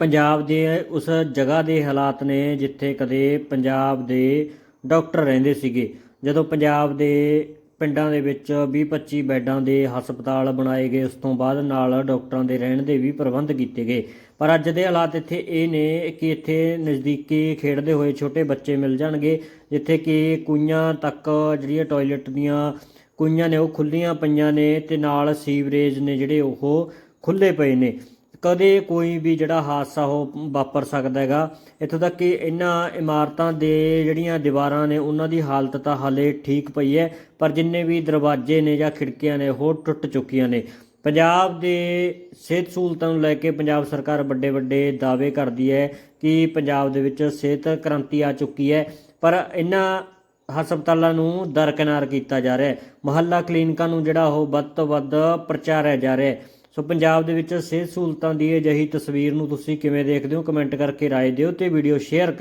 ਪੰਜਾਬ ਦੇ ਉਸ ਜਗ੍ਹਾ ਦੇ ਹਾਲਾਤ ਨੇ ਜਿੱਥੇ ਕਦੇ ਪੰਜਾਬ ਦੇ ਡਾਕਟਰ ਰਹਿੰਦੇ ਸੀਗੇ। ਜਦੋਂ ਪੰਜਾਬ ਦੇ ਪਿੰਡਾਂ ਦੇ ਵਿੱਚ 20-25 ਬੈੱਡਾਂ ਦੇ ਹਸਪਤਾਲ ਬਣਾਏ ਗਏ, ਉਸ ਤੋਂ ਬਾਅਦ ਨਾਲ ਡਾਕਟਰਾਂ ਦੇ ਰਹਿਣ ਦੇ ਵੀ ਪ੍ਰਬੰਧ ਕੀਤੇ ਗਏ। ਪਰ ਅੱਜ ਦੇ ਹਾਲਾਤ ਇੱਥੇ ਇਹ ਨੇ ਕਿ ਇੱਥੇ ਨਜ਼ਦੀਕੀ ਖੇਡਦੇ ਹੋਏ ਛੋਟੇ ਬੱਚੇ ਮਿਲ ਜਾਣਗੇ, ਜਿੱਥੇ ਕਿ ਕੁਈਆਂ ਤੱਕ ਜਿਹੜੀਆਂ ਟਾਇਲਟ ਦੀਆਂ ਕੁਈਆਂ ਨੇ ਉਹ ਖੁੱਲੀਆਂ ਪਈਆਂ ਨੇ ਤੇ ਨਾਲ ਸੀਵਰੇਜ ਨੇ ਜਿਹੜੇ ਉਹ ਖੁੱਲੇ ਪਏ ਨੇ। ਕਦੇ ਕੋਈ ਵੀ ਜਿਹੜਾ ਹਾਦਸਾ ਉਹ ਵਾਪਰ ਸਕਦਾ ਹੈਗਾ। ਇੱਥੋਂ ਤੱਕ ਕਿ ਇਹਨਾਂ ਇਮਾਰਤਾਂ ਦੇ ਜਿਹੜੀਆਂ ਦੀਵਾਰਾਂ ਨੇ, ਉਹਨਾਂ ਦੀ ਹਾਲਤ ਤਾਂ ਹਾਲੇ ਠੀਕ ਪਈ ਹੈ, ਪਰ ਜਿੰਨੇ ਵੀ ਦਰਵਾਜ਼ੇ ਨੇ ਜਾਂ ਖਿੜਕੀਆਂ ਨੇ, ਉਹ ਟੁੱਟ ਚੁੱਕੀਆਂ ਨੇ। ਪੰਜਾਬ ਦੇ ਸਿਹਤ ਸਹੂਲਤਾਂ ਨੂੰ ਲੈ ਕੇ ਪੰਜਾਬ ਸਰਕਾਰ ਵੱਡੇ ਵੱਡੇ ਦਾਅਵੇ ਕਰਦੀ ਹੈ ਕਿ ਪੰਜਾਬ ਦੇ ਵਿੱਚ ਸਿਹਤ ਕ੍ਰਾਂਤੀ ਆ ਚੁੱਕੀ ਹੈ, ਪਰ ਇਹਨਾਂ ਹਸਪਤਾਲਾਂ ਨੂੰ ਦਰਕਿਨਾਰ ਕੀਤਾ ਜਾ ਰਿਹਾ ਹੈ। ਮੁਹੱਲਾ ਕਲੀਨਿਕਾਂ ਨੂੰ ਜਿਹੜਾ ਉਹ ਵੱਧ ਤੋਂ ਵੱਧ ਪ੍ਰਚਾਰਿਆ ਜਾ ਰਿਹਾ ਹੈ। ਸੋ ਪੰਜਾਬ ਦੇ ਵਿੱਚ ਸਿਹਤ ਸਹੂਲਤਾਂ ਦੀ ਅਜਿਹੀ ਤਸਵੀਰ ਨੂੰ ਤੁਸੀਂ ਕਿਵੇਂ ਦੇਖਦੇ ਹੋ? ਕਮੈਂਟ ਕਰਕੇ ਰਾਏ ਦਿਓ ਤੇ ਵੀਡੀਓ ਸ਼ੇਅਰ